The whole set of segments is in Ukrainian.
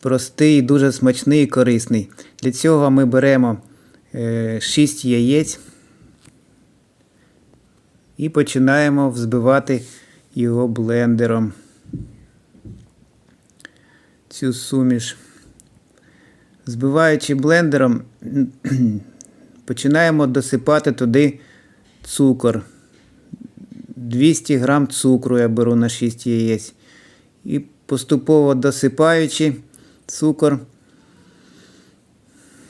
простий, дуже смачний і корисний. Для цього ми беремо е, 6 яєць і починаємо взбивати його блендером. Цю суміш. Збиваючи блендером, починаємо досипати туди цукор. 200 грам цукру я беру на 6 яєць. І поступово досипаючи цукор,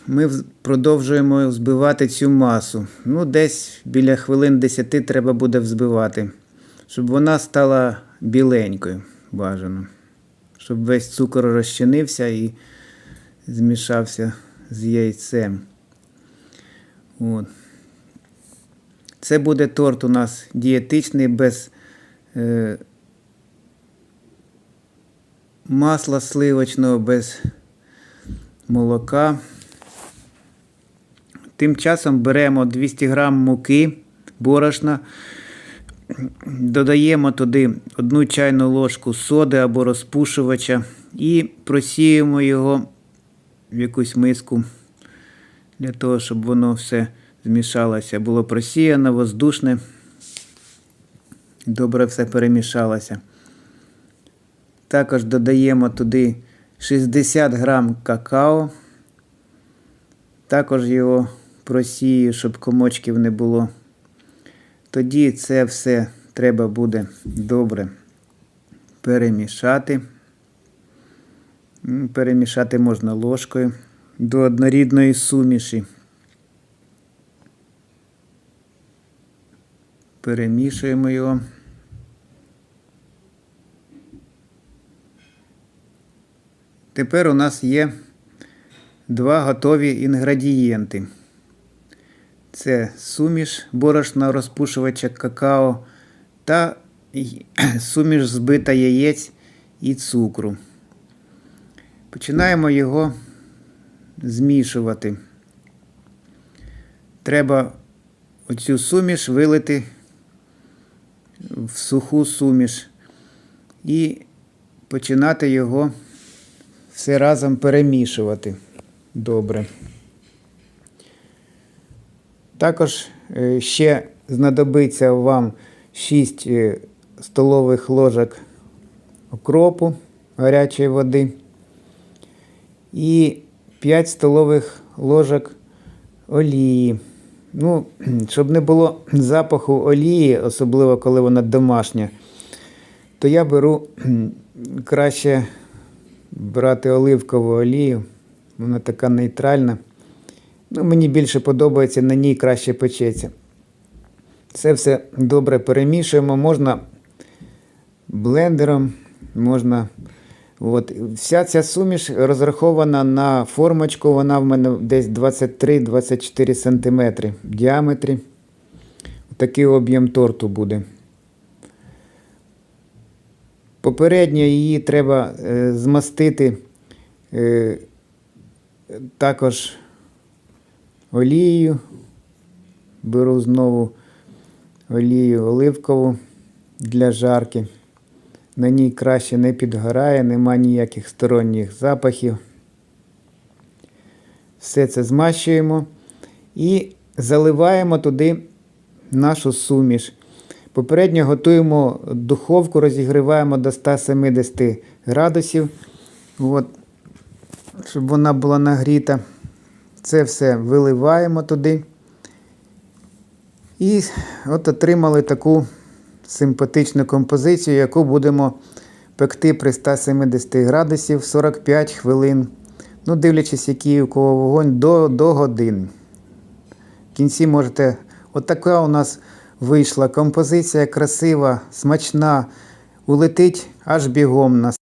ми продовжуємо збивати цю масу. Ну, десь біля хвилин 10 треба буде взбивати, щоб вона стала біленькою бажано. Щоб весь цукор розчинився і змішався з яйцем. От. Це буде торт у нас дієтичний без е, масла сливочного, без молока. Тим часом беремо 200 грам муки, борошна, додаємо туди одну чайну ложку соди або розпушувача і просіємо його в якусь миску для того, щоб воно все змішалося. Було просіяно, воздушне. Добре все перемішалося. Також додаємо туди 60 грам какао. Також його просію, щоб комочків не було. Тоді це все треба буде добре перемішати. Перемішати можна ложкою до однорідної суміші. Перемішуємо його. Тепер у нас є два готові інгредієнти. Це суміш борошна розпушувача какао та суміш збита яєць і цукру. Починаємо його змішувати. Треба оцю суміш вилити в суху суміш і починати його все разом перемішувати добре. Також е, ще знадобиться вам 6 е, столових ложок окропу гарячої води і 5 столових ложок олії. Ну, щоб не було запаху олії, особливо коли вона домашня, то я беру краще брати оливкову олію. Вона така нейтральна. Ну, мені більше подобається, на ній краще печеться. Це все добре перемішуємо. Можна блендером, можна. От. Вся ця суміш розрахована на формочку, вона в мене десь 23-24 см в діаметрі. Такий об'єм торту буде. Попередньо її треба е, змастити е, також олією. Беру знову олію оливкову для жарки. На ній краще не підгорає, нема ніяких сторонніх запахів. Все це змащуємо і заливаємо туди нашу суміш. Попередньо готуємо духовку, розігріваємо до 170 градусів, от, щоб вона була нагріта. Це все виливаємо туди. І от отримали таку симпатичну композицію, яку будемо пекти при 170 градусів 45 хвилин. Ну, дивлячись, який у кого вогонь, до, до години. В кінці можете. От у нас вийшла композиція красива, смачна. Улетить аж бігом на